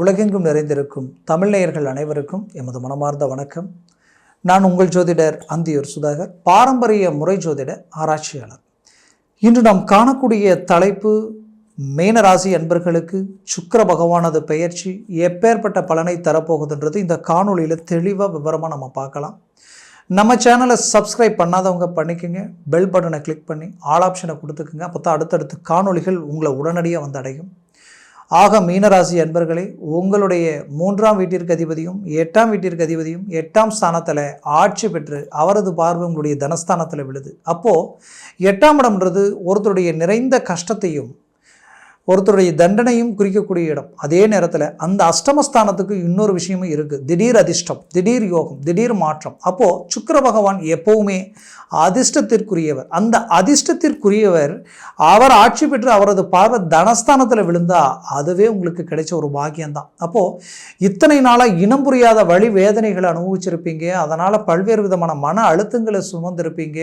உலகெங்கும் நிறைந்திருக்கும் தமிழ்நேயர்கள் அனைவருக்கும் எமது மனமார்ந்த வணக்கம். நான் உங்கள் ஜோதிடர் அந்தியூர் சுதாகர் பாரம்பரிய முறை ஜோதிட ஆராய்ச்சியாளர். இன்று நாம் காணக்கூடிய தலைப்பு மேனராசி அன்பர்களுக்கு சுக்கர பகவானது பெயர்ச்சி எப்பேற்பட்ட பலனை தரப்போகுதுன்றது இந்த காணொலியில் தெளிவாக விவரமாக நம்ம பார்க்கலாம். நம்ம சேனலை சப்ஸ்கிரைப் பண்ணாதவங்க பண்ணிக்கோங்க பெல் பட்டனை கிளிக் பண்ணி ஆல் ஆப்ஷனை கொடுத்துக்குங்க அப்போ தான் அடுத்தடுத்து காணொளிகள் உங்களை உடனடியாக வந்து அடையும். ஆக மீனராசி அன்பர்களே உங்களுடைய மூன்றாம் வீட்டிற்கு அதிபதியும் எட்டாம் வீட்டிற்கு அதிபதியும் எட்டாம் ஸ்தானத்தில் ஆட்சி பெற்று அவரது பார்வை உங்களுடைய தனஸ்தானத்தில் விழுது. அப்போது எட்டாம் இடம்ன்றது ஒருத்தருடைய நிறைந்த கஷ்டத்தையும் ஒருத்தருடைய தண்டனையும் குறிக்கக்கூடிய இடம். அதே நேரத்தில் அந்த அஷ்டமஸ்தானத்துக்கு இன்னொரு விஷயமும் இருக்குது திடீர் அதிர்ஷ்டம் திடீர் யோகம் திடீர் மாற்றம். அப்போது சுக்கர பகவான் எப்போவுமே அதிர்ஷ்டத்திற்குரியவர். அந்த அதிர்ஷ்டத்திற்குரியவர் அவர் ஆட்சி பெற்று அவரது பார்வை தனஸ்தானத்தில் விழுந்தா அதுவே உங்களுக்கு கிடைச்ச ஒரு பாக்கியம்தான். அப்போது இத்தனை நாளாக இனம் புரியாத வழி வேதனைகளை அனுபவிச்சிருப்பீங்க. அதனால் பல்வேறு விதமான மன அழுத்தங்களை சுமந்திருப்பீங்க.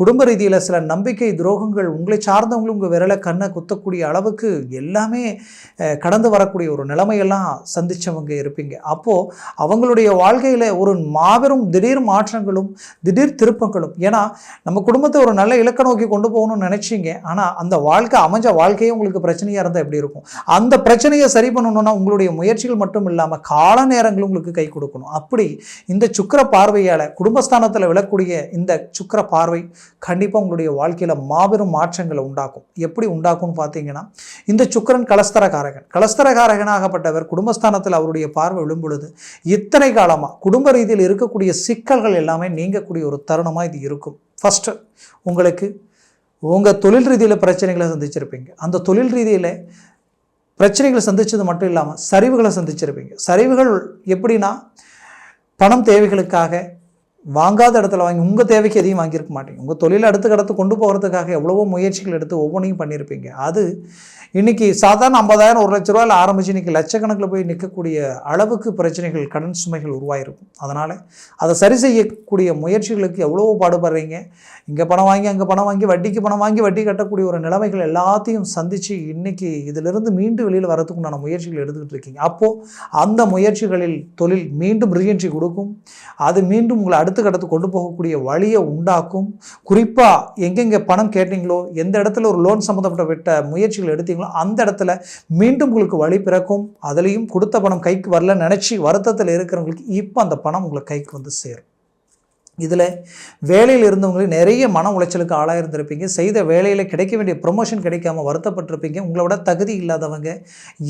குடும்ப ரீதியில் சில நம்பிக்கை துரோகங்கள் உங்களை சார்ந்தவங்களும் உங்கள் விரலை கண்ணை குத்தக்கூடிய அளவுக்கு எல்லாமே கடந்து வரக்கூடிய ஒரு நிலைமையெல்லாம் சந்தித்தவங்க இருப்பீங்க. அப்போது அவங்களுடைய வாழ்க்கையில் ஒரு மாபெரும் திடீர் மாற்றங்களும் திடீர் திருப்பங்களும். ஏன்னா நம்ம குடும்பத்தை ஒரு நல்ல இலக்க நோக்கி கொண்டு போகணும்னு நினச்சிங்க. ஆனால் அந்த வாழ்க்கை அமைஞ்ச வாழ்க்கையே உங்களுக்கு பிரச்சனையாக இருந்தால் எப்படி இருக்கும்? அந்த பிரச்சனையை சரி பண்ணணும்னா உங்களுடைய முயற்சிகள் மட்டும் இல்லாமல் கால நேரங்களும் உங்களுக்கு கை கொடுக்கணும். அப்படி இந்த சுக்கிர பார்வையால் குடும்பஸ்தானத்தில் விழக்கூடிய இந்த சுக்கிர பார்வை கண்டிப்பாக உங்களுடைய வாழ்க்கையில் மாபெரும் மாற்றங்களை உண்டாக்கும். எப்படி உண்டாக்கும்னு பார்த்தீங்கன்னா இந்த சுக்கிரன் கலஸ்தரகாரகன். கலஸ்தரகாரகனாகப்பட்டவர் குடும்பஸ்தானத்தில் அவருடைய பார்வை விழும்பொழுது இத்தனை காலமாக குடும்ப ரீதியில் இருக்கக்கூடிய சிக்கல்கள் எல்லாமே நீங்கக்கூடிய ஒரு தருணமாக இது இருக்கும். ஃபஸ்ட்டு உங்களுக்கு உங்கள் தொழில் ரீதியில் பிரச்சனைகளை சந்திச்சிருப்பீங்க. அந்த தொழில் ரீதியில் பிரச்சனைகளை சந்திச்சது மட்டும் இல்லாமல் சரிவுகளை சந்திச்சிருப்பீங்க. சரிவுகள் எப்படின்னா பணம் தேவைகளுக்காக வாங்காத இடத்துல வாங்கி உங்கள் தேவைக்கு எதையும் வாங்கியிருக்க மாட்டீங்க. உங்கள் தொழிலை அடுத்து கடத்து கொண்டு போகிறதுக்காக எவ்வளவோ முயற்சிகள் எடுத்து ஒவ்வொன்றையும் பண்ணியிருப்பீங்க. அது இன்றைக்கி சாதாரண ஐம்பதாயிரம் ஒரு லட்ச ரூபாயில் ஆரம்பித்து இன்றைக்கி லட்சக்கணக்கில் போய் நிற்கக்கூடிய அளவுக்கு பிரச்சனைகள் கடன் சுமைகள் உருவாயிருக்கும். அதனால் அதை சரி செய்யக்கூடிய முயற்சிகளுக்கு எவ்வளவோ பாடுபடுறீங்க. இங்கே பணம் வாங்கி அங்கே பணம் வாங்கி வட்டிக்கு பணம் வாங்கி வட்டி கட்டக்கூடிய ஒரு நிலைமைகள் எல்லாத்தையும் சந்தித்து இன்றைக்கி இதிலிருந்து மீண்டு வெளியில் வரதுக்கு முயற்சிகள் எடுத்துக்கிட்டு இருக்கீங்க. அப்போது அந்த முயற்சிகளில் தொழில் மீண்டும் ரீஎன்ட்ரி கொடுக்கும். அது மீண்டும் உங்களை அடுத்த கட்டத்துக்கு கொண்டு போகக்கூடிய வழியை உண்டாக்கும். குறிப்பாக எங்கெங்கே பணம் கேட்டீங்களோ எந்த இடத்துல ஒரு லோன் சம்மந்தப்பட்ட விட்ட முயற்சிகள் எடுத்தீங்களோ அந்த இடத்துல மீண்டும் உங்களுக்கு வழி பிறக்கும். அதுலேயும் கொடுத்த பணம் கைக்கு வரல நினச்சி வருத்தத்தில் இருக்கிறவங்களுக்கு இப்போ அந்த பணம் உங்களுக்கு கைக்கு வந்து சேரும். இதில் வேலையில் இருந்தவங்களே நிறைய மன உளைச்சலுக்கு ஆளாயிருந்திருப்பீங்க. செய்த வேலையில் கிடைக்க வேண்டிய ப்ரொமோஷன் கிடைக்காம வருத்தப்பட்டிருப்பீங்க. உங்களோட தகுதி இல்லாதவங்க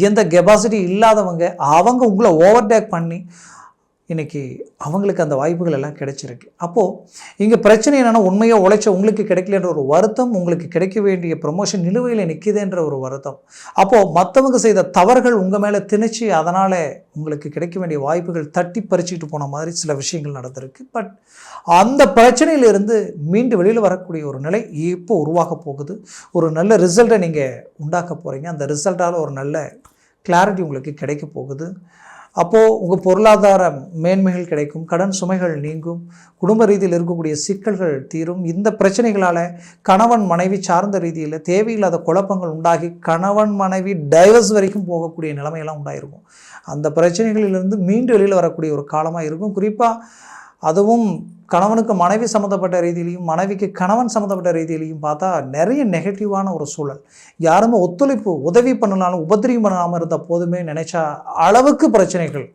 எந்த கெபாசிட்டி இல்லாதவங்க அவங்க உங்களை ஓவர்டேக் பண்ணி இன்றைக்கி அவங்களுக்கு அந்த வாய்ப்புகள் எல்லாம் கிடைச்சிருக்கு. அப்போது இங்கே பிரச்சனை என்னென்னா உண்மையாக உழைச்ச உங்களுக்கு கிடைக்கலன்ற ஒரு வருத்தம் உங்களுக்கு கிடைக்க வேண்டிய ப்ரொமோஷன் நிலுவையில் நிற்கிதுன்ற ஒரு வருத்தம். அப்போது மற்றவங்க செய்த தவறுகள் உங்கள் மேலே திணிச்சு அதனால் உங்களுக்கு கிடைக்க வேண்டிய வாய்ப்புகள் தட்டி பறிச்சுக்கிட்டு போன மாதிரி சில விஷயங்கள் நடந்திருக்கு. பட் அந்த பிரச்சனையிலிருந்து மீண்டு வெளியில் வரக்கூடிய ஒரு நிலை இப்போ உருவாக போகுது. ஒரு நல்ல ரிசல்ட்டை நீங்கள் உண்டாக்க போகிறீங்க அந்த ரிசல்ட்டால் ஒரு நல்ல கிளாரிட்டி உங்களுக்கு கிடைக்க போகுது. அப்போது உங்கள் பொருளாதார மேன்மைகள் கிடைக்கும் கடன் சுமைகள் நீங்கும் குடும்ப ரீதியில் இருக்கக்கூடிய சிக்கல்கள் தீரும். இந்த பிரச்சனைகளால் கணவன் மனைவி சார்ந்த ரீதியில் தேவையில்லாத குழப்பங்கள் உண்டாகி கணவன் மனைவி டைவர்ஸ் வரைக்கும் போகக்கூடிய நிலைமையெல்லாம் உண்டாயிருக்கும். அந்த பிரச்சனைகளிலிருந்து மீண்டு வெளியில் வரக்கூடிய ஒரு காலமாக இருக்கும். குறிப்பாக அதுவும் கணவனுக்கு மனைவி சம்மந்தப்பட்ட ரீதியிலையும் மனைவிக்கு கணவன் சம்மந்தப்பட்ட ரீதியிலையும் பார்த்தா நிறைய நெகட்டிவான ஒரு சூழல். யாருமே ஒத்துழைப்பு உதவி பண்ணனாலும் உபத்திரியம் பண்ணாமல் இருந்த போதுமே நினைச்ச அளவுக்கு பிரச்சனைகள்.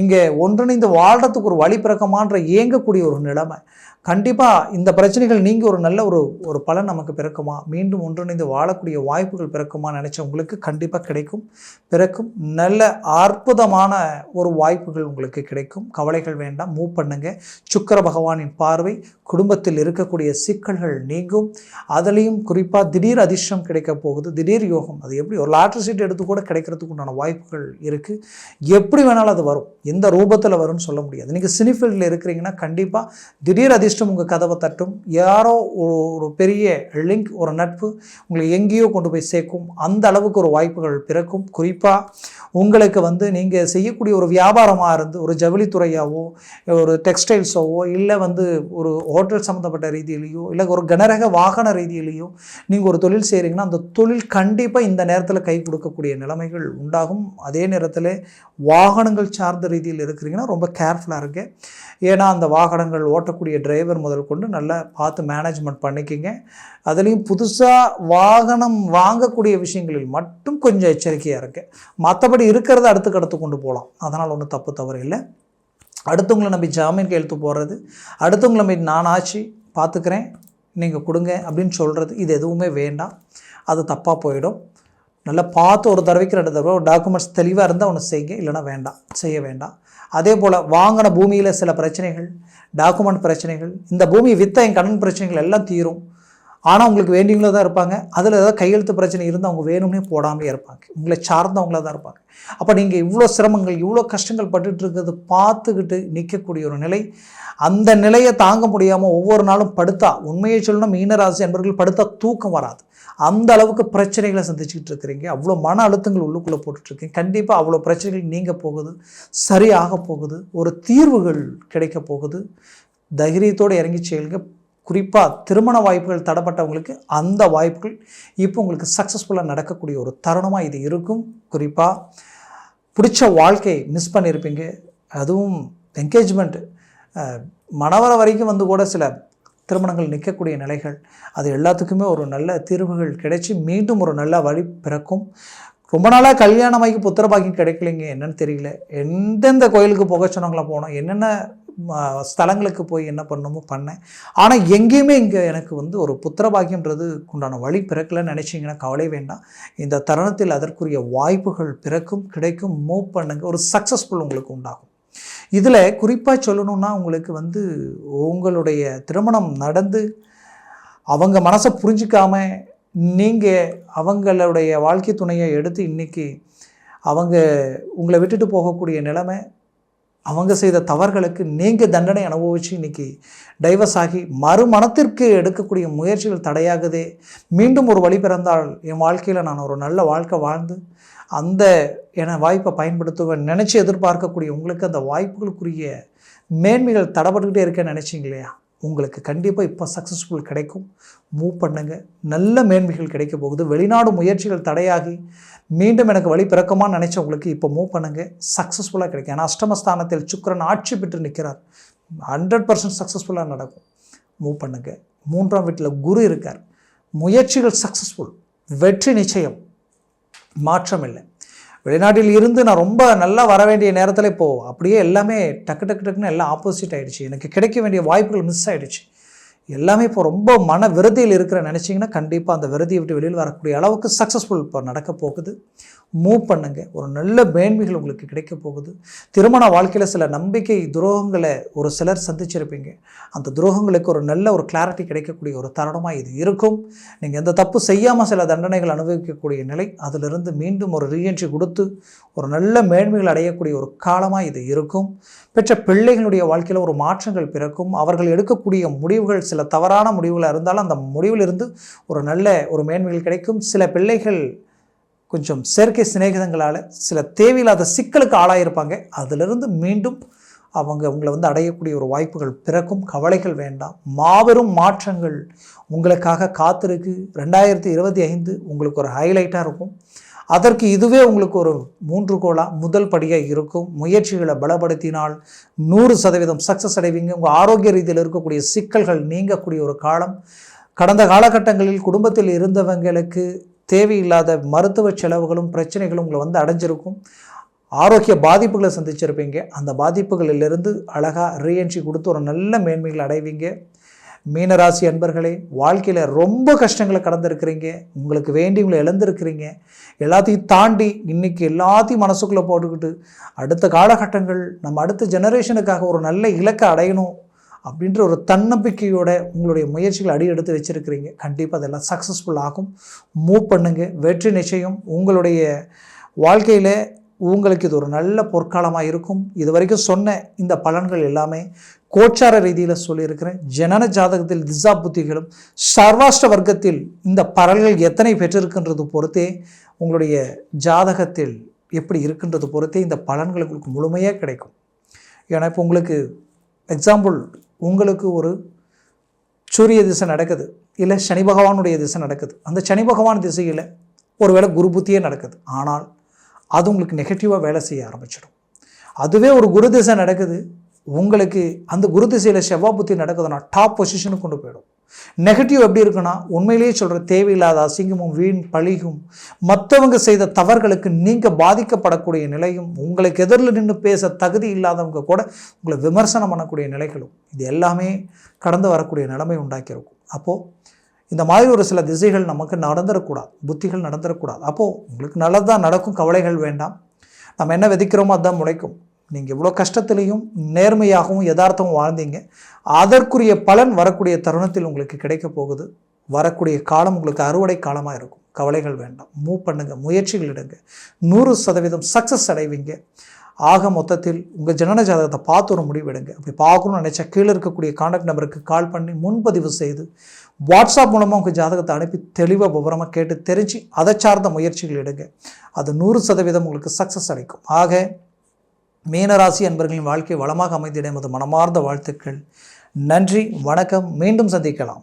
இங்கே ஒன்றிணைந்து வாழ்கிறதுக்கு ஒரு வழி பிறக்கமான்ற இயங்கக்கூடிய ஒரு நிலைமை. கண்டிப்பாக இந்த பிரச்சனைகள் நீங்கி ஒரு நல்ல ஒரு ஒரு பலன் நமக்கு பிறக்குமா? மீண்டும் ஒன்றிணைந்து வாழக்கூடிய வாய்ப்புகள் பிறக்குமா நினச்சவங்களுக்கு கண்டிப்பாக கிடைக்கும். பிறக்கும் நல்ல அற்புதமான ஒரு வாய்ப்புகள் உங்களுக்கு கிடைக்கும். கவலைகள் வேண்டாம் மூவ் பண்ணுங்கள் சுக்கர பகவானின் பார்வை குடும்பத்தில் இருக்கக்கூடிய சிக்கல்கள் நீங்கும். அதுலேயும் குறிப்பாக திடீர் அதிர்ஷ்டம் கிடைக்க போகுது திடீர் யோகம். அது எப்படி ஒரு லாட்ரி சீட் எடுத்து கூட கிடைக்கிறதுக்கு உண்டான வாய்ப்புகள் இருக்குது எப்படி வேணாலும் அது வரும். எந்த ரூபத்தில் வரும்னு சொல்ல முடியாது. நீங்கள் சினிஃபீல்டில் இருக்கிறீங்கன்னா கண்டிப்பாக திடீர் அதிர்ஷ்டம் உங்கள் கதவை தட்டும். யாரோ ஒரு ஒரு பெரிய லிங்க் ஒரு நட்பு உங்களை எங்கேயோ கொண்டு போய் சேர்க்கும். அந்த அளவுக்கு ஒரு வாய்ப்புகள் பிறக்கும். குறிப்பாக உங்களுக்கு வந்து நீங்கள் செய்யக்கூடிய ஒரு வியாபாரமாக இருந்து ஒரு ஜவுளித்துறையாவோ ஒரு டெக்ஸ்டைல்ஸாவோ இல்லை வந்து ஒரு ஹோட்டல் சம்மந்தப்பட்ட ரீதியிலையோ இல்லை ஒரு கனரக வாகன ரீதியிலையோ நீங்கள் ஒரு தொழில் செய்கிறீங்கன்னா அந்த தொழில் கண்டிப்பாக இந்த நேரத்தில் கை கொடுக்கக்கூடிய நிலைமைகள் உண்டாகும். அதே நேரத்தில் வாகனங்கள் சார்ந்த ரீதியில் இருக்கிறீங்கன்னா ரொம்ப கேர்ஃபுல்லாக இருக்கு ஏன்னா அந்த வாகனங்கள் ஓட்டக்கூடிய டிரைவர் முதல் கொண்டு நல்லா பார்த்து மேனேஜ்மெண்ட் பண்ணிக்கிங்க. அதுலேயும் புதுசாக வாகனம் வாங்கக்கூடிய விஷயங்களில் மட்டும் கொஞ்சம் எச்சரிக்கையாக இருக்கு மற்றபடி இருக்கிறத அடுத்து கடத்து கொண்டு போகலாம். அதனால் ஒன்றும் தப்பு தவறு இல்லை. அடுத்தவங்களை நம்பி ஜாமீன் கையெழுத்து போடுறது அடுத்தவங்களை நம்பி நான் ஆச்சு பார்த்துக்கிறேன் நீங்கள் கொடுங்க அப்படின்னு சொல்கிறது இது எதுவுமே வேண்டாம். அது தப்பாக போயிடும். நல்லா பார்த்து ஒரு தடவைக்கு ரெண்டு தடவை டாக்குமெண்ட்ஸ் தெளிவாக இருந்தால் ஒன்று செய்யுங்க. இல்லைனா வேண்டாம். செய்ய வேண்டாம். அதே போல் வாங்கின பூமியில் சில பிரச்சனைகள் டாக்குமெண்ட் பிரச்சனைகள் இந்த பூமி வித்த என் கடன் பிரச்சனைகள் எல்லாம் தீரும். ஆனால் உங்களுக்கு வேண்டியவங்கள தான் இருப்பாங்க. அதில் ஏதாவது கையெழுத்து பிரச்சனை இருந்து அவங்க வேணும்னே போடாமலே இருப்பாங்க. உங்களை சார்ந்தவங்கள தான் இருப்பாங்க. அப்போ நீங்கள் இவ்வளோ சிரமங்கள் இவ்வளோ கஷ்டங்கள் பட்டுட்டு இருக்கிறது பார்த்துக்கிட்டு நிற்கக்கூடிய ஒரு நிலை. அந்த நிலையை தாங்க முடியாமல் ஒவ்வொரு நாளும் படுத்தா உண்மையை சொல்லணும் மீனராசி என்பவர்கள் படுத்தா தூக்கம் வராது. அந்த அளவுக்கு பிரச்சனைகளை சந்திச்சுக்கிட்டு இருக்கிறீங்க. அவ்வளோ மன அழுத்தங்கள் உள்ளுக்குள்ளே போட்டுட்ருக்கீங்க கண்டிப்பாக அவ்வளோ பிரச்சனைகள் நீங்க போகுது சரியாக போகுது. ஒரு தீர்வுகள் கிடைக்க போகுது. தைரியத்தோடு இறங்கி செயலுங்க குறிப்பாக திருமண வாய்ப்புகள் தடப்பட்டவங்களுக்கு அந்த வாய்ப்புகள் இப்போ உங்களுக்கு சக்ஸஸ்ஃபுல்லாக நடக்கக்கூடிய ஒரு தருணமாக இது இருக்கும். குறிப்பாக பிடிச்ச வாழ்க்கையை மிஸ் பண்ணியிருப்பீங்க அதுவும் என்கேஜ்மெண்ட் மணவர வரைக்கும் வந்து கூட சில திருமணங்கள் நிற்கக்கூடிய நிலைகள். அது எல்லாத்துக்குமே ஒரு நல்ல தீர்வுகள் கிடைச்சி மீண்டும் ஒரு நல்ல வழி பிறக்கும். ரொம்ப நாளாக கல்யாணமாகி புத்திரபாக்கியம் கிடைக்கலைங்க. என்னன்னு தெரியல. எந்தெந்த கோயிலுக்கு போக போனோம். என்னென்ன ஸ்தலங்களுக்கு போய் என்ன பண்ணணுமோ பண்ணேன். ஆனால் எங்கேயுமே இங்கே எனக்கு வந்து ஒரு புத்திரபாகியன்றது உண்டான வழி பிறக்கலைன்னு நினச்சிங்கன்னா கவலை வேண்டாம். இந்த தருணத்தில் அதற்குரிய வாய்ப்புகள் பிறக்கும் கிடைக்கும் மூவ் பண்ணுங்க. ஒரு சக்ஸஸ்ஃபுல் உங்களுக்கு உண்டாகும். இதில் குறிப்பாக சொல்லணுன்னா உங்களுக்கு வந்து உங்களுடைய திருமணம் நடந்து அவங்க மனசை புரிஞ்சிக்காமல் நீங்கள் அவங்களுடைய வாழ்க்கை துணையை எடுத்து இன்றைக்கி அவங்க உங்களை விட்டுட்டு போகக்கூடிய நிலைமை அவங்க செய்த தவறுகளுக்கு நீங்கள் தண்டனை அனுபவித்து இன்னைக்கு டைவர்ஸ் ஆகி மறுமணத்திற்கு எடுக்கக்கூடிய முயற்சிகள் தடையாகுதே. மீண்டும் ஒரு வழி பிறந்தால் என் வாழ்க்கையில் நான் ஒரு நல்ல வாழ்க்கை வாழ்ந்து அந்த என வாய்ப்பை பயன்படுத்துவேன் நினச்சி எதிர்பார்க்கக்கூடிய உங்களுக்கு அந்த வாய்ப்புகளுக்குரிய மேன்மைகள் தடப்பட்டுக்கிட்டே இருக்கேன்னு நினச்சிங்க இல்லையா? உங்களுக்கு கண்டிப்பாக இப்போ சக்ஸஸ்ஃபுல் கிடைக்கும். மூவ் பண்ணுங்க. நல்ல மேன்மைகள் கிடைக்க போகுது. வெளிநாடு முயற்சிகள் தடையாகி மீண்டும் எனக்கு வழி பிறக்கமான்னு நினச்சவங்களுக்கு இப்போ மூவ் பண்ணுங்க. சக்ஸஸ்ஃபுல்லாக கிடைக்கும். ஏன்னா அஷ்டமஸ்தானத்தில் சுக்கரன் ஆட்சி பெற்று நிற்கிறார். ஹண்ட்ரட் பர்சன்ட் சக்ஸஸ்ஃபுல்லாக நடக்கும். மூவ் பண்ணுங்கள் மூன்றாம் வீட்டில் குரு இருக்கார். முயற்சிகள் சக்ஸஸ்ஃபுல் வெற்றி நிச்சயம். மாற்றம் இல்லை. வெளிநாட்டில் இருந்து நான் ரொம்ப நல்லா வர வேண்டிய நேரத்தில் இப்போது அப்படியே எல்லாமே டக்கு டக்கு டக்குன்னு எல்லாம் ஆப்போசிட் ஆகிடுச்சு எனக்கு கிடைக்க வேண்டிய வாய்ப்புகள் மிஸ் ஆகிடுச்சு எல்லாமே இப்போ ரொம்ப மன விரதியில் இருக்கிற நினச்சிங்கன்னா கண்டிப்பாக அந்த விரதியை விட்டு வெளியில் வரக்கூடிய அளவுக்கு சக்ஸஸ்ஃபுல் இப்போ நடக்க போகுது. மூவ் பண்ணுங்கள் ஒரு நல்ல மேன்மைகள் உங்களுக்கு கிடைக்க போகுது. திருமண வாழ்க்கையில் சில நம்பிக்கை துரோகங்களை ஒரு சிலர் சந்திச்சிருப்பீங்க. அந்த துரோகங்களுக்கு ஒரு நல்ல ஒரு கிளாரிட்டி கிடைக்கக்கூடிய ஒரு தருணமாக இது இருக்கும். நீங்கள் எந்த தப்பு செய்யாமல் சில தண்டனைகள் அனுபவிக்கக்கூடிய நிலை அதிலிருந்து மீண்டும் ஒரு ரீஎன்ட்ரி கொடுத்து ஒரு நல்ல மேன்மைகள் அடையக்கூடிய ஒரு காலமாக இது இருக்கும். பெற்ற பிள்ளைகளுடைய வாழ்க்கையில் ஒரு மாற்றங்கள் பிறக்கும். அவர்கள் எடுக்கக்கூடிய முடிவுகள் சில தவறான முடிவுகளாக இருந்தாலும் அந்த முடிவிலிருந்து ஒரு நல்ல ஒரு மேன்மைகள் கிடைக்கும். சில பிள்ளைகள் கொஞ்சம் செயற்கை சிநேகிதங்களால் சில தேவையில்லாத சிக்கலுக்கு ஆளாயிருப்பாங்க. அதிலிருந்து மீண்டும் அவங்க உங்களை வந்து அடையக்கூடிய ஒரு வாய்ப்புகள் பிறக்கும். கவலைகள் வேண்டாம். மாபெரும் மாற்றங்கள் உங்களுக்காக காத்திருக்கு. ரெண்டாயிரத்தி இருபத்தி ஐந்து உங்களுக்கு ஒரு ஹைலைட்டாக இருக்கும். அதற்கு இதுவே உங்களுக்கு ஒரு மூன்று கோலா முதல் படியாக இருக்கும். முயற்சிகளை பலப்படுத்தினால் நூறு சதவீதம் சக்ஸஸ் அடைவீங்க. உங்கள் ஆரோக்கிய ரீதியில் இருக்கக்கூடிய சிக்கல்கள் நீங்கக்கூடிய ஒரு காலம். கடந்த காலகட்டங்களில் குடும்பத்தில் இருந்தவங்களுக்கு தேவையில்லாத மருத்துவ செலவுகளும் பிரச்சனைகளும் உங்களை வந்து அடைஞ்சிருக்கும். ஆரோக்கிய பாதிப்புகளை சந்திச்சிருப்பீங்க. அந்த பாதிப்புகளிலிருந்து அழகாக ரீஎன்ட்ரி கொடுத்து ஒரு நல்ல மேன்மைகள் அடைவீங்க. மீனராசி அன்பர்களே வாழ்க்கையில் ரொம்ப கஷ்டங்களை கடந்திருக்கிறீங்க. உங்களுக்கு வேண்டியவங்களை இழந்திருக்கிறீங்க. எல்லாத்தையும் தாண்டி இன்னைக்கு எல்லாத்தையும் மனசுக்குள்ளே போட்டுக்கிட்டு அடுத்த காலகட்டங்கள் நம்ம அடுத்த ஜெனரேஷனுக்காக ஒரு நல்ல இலக்கை அடையணும் அப்படின்ற ஒரு தன்னம்பிக்கையோட உங்களுடைய முயற்சிகளை அடி எடுத்து வச்சுருக்கிறீங்க. கண்டிப்பாக அதெல்லாம் சக்ஸஸ்ஃபுல் ஆகும். மூவ் பண்ணுங்கள் வெற்றி நிச்சயம். உங்களுடைய வாழ்க்கையில் உங்களுக்கு இது ஒரு நல்ல பொற்காலமாக இருக்கும். இது வரைக்கும் சொன்ன இந்த பலன்கள் எல்லாமே கோச்சார ரீதியில் சொல்லியிருக்கிறேன். ஜனன ஜாதகத்தில் திசா புத்திகளும் சர்வாஷ்ட வர்க்கத்தில் இந்த பலன்கள் எத்தனை பெற்றிருக்கின்றது பொறுத்தே உங்களுடைய ஜாதகத்தில் எப்படி இருக்கின்றது பொறுத்தே இந்த பலன்கள் உங்களுக்கு முழுமையாக கிடைக்கும். ஏன்னா இப்போ உங்களுக்கு எக்ஸாம்பிள் உங்களுக்கு ஒரு சூரிய திசை நடக்குது. இல்லை சனி பகவானுடைய திசை நடக்குது. அந்த சனி பகவான் திசையில் ஒருவேளை குரு புத்தியே நடக்குது. ஆனால் அது உங்களுக்கு நெகட்டிவாக வேலை செய்ய ஆரம்பிச்சிடும். அதுவே ஒரு குரு திசை நடக்குது உங்களுக்கு அந்த குரு திசையில் செவ்வாய் புத்தி நடக்குதுன்னா டாப் பொசிஷனுக்கு கொண்டு போயிடும். நெகட்டிவ் எப்படி இருக்குன்னா உண்மையிலேயே சொல்கிற தேவையில்லாத அசிங்கமும் வீண் பழியும் மற்றவங்க செய்த தவறுகளுக்கு நீங்கள் பாதிக்கப்படக்கூடிய நிலையும் உங்களுக்கு எதிரில் நின்று பேச தகுதி இல்லாதவங்க கூட உங்களை விமர்சனம் பண்ணக்கூடிய நிலைகளும் இது எல்லாமே கடந்து வரக்கூடிய நிலைமை உண்டாக்கியிருக்கும். அப்போது இந்த மாதிரி ஒரு சில திசைகள் நமக்கு நடந்துடக்கூடாது புத்திகள் நடந்துடக்கூடாது அப்போது உங்களுக்கு நல்லதாக நடக்கும் கவலைகள் வேண்டாம். நம்ம என்ன விதைக்கிறோமோ அதுதான் முளைக்கும். நீங்கள் இவ்வளோ கஷ்டத்துலேயும் நேர்மையாகவும் யதார்த்தமும் வாழ்ந்தீங்க. அதற்குரிய பலன் வரக்கூடிய தருணத்தில் உங்களுக்கு கிடைக்க போகுது. வரக்கூடிய காலம் உங்களுக்கு அறுவடை காலமாக இருக்கும். கவலைகள் வேண்டாம். மூவ் பண்ணுங்கள் முயற்சிகள் எடுங்க. நூறு சதவீதம் சக்ஸஸ் அடைவீங்க. ஆக மொத்தத்தில் உங்கள் ஜனன ஜாதகத்தை பார்த்து ஒரு முடிவெடுங்க அப்படி பார்க்கணும்னு நினச்சா கீழே இருக்கக்கூடிய காண்டாக்ட் நம்பருக்கு கால் பண்ணி முன்பதிவு செய்து வாட்ஸ்அப் மூலமாக உங்கள் ஜாதகத்தை அனுப்பி தெளிவாக விவரமாக கேட்டு தெரிஞ்சு அதை சார்ந்த முயற்சிகள் எடுங்க. அது நூறு சதவீதம் உங்களுக்கு சக்ஸஸ் அளிக்கும். ஆக மீனராசி அன்பர்களின் வாழ்க்கை வளமாக அமைந்திட எமது மனமார்ந்த வாழ்த்துக்கள். நன்றி வணக்கம். மீண்டும் சந்திக்கலாம்.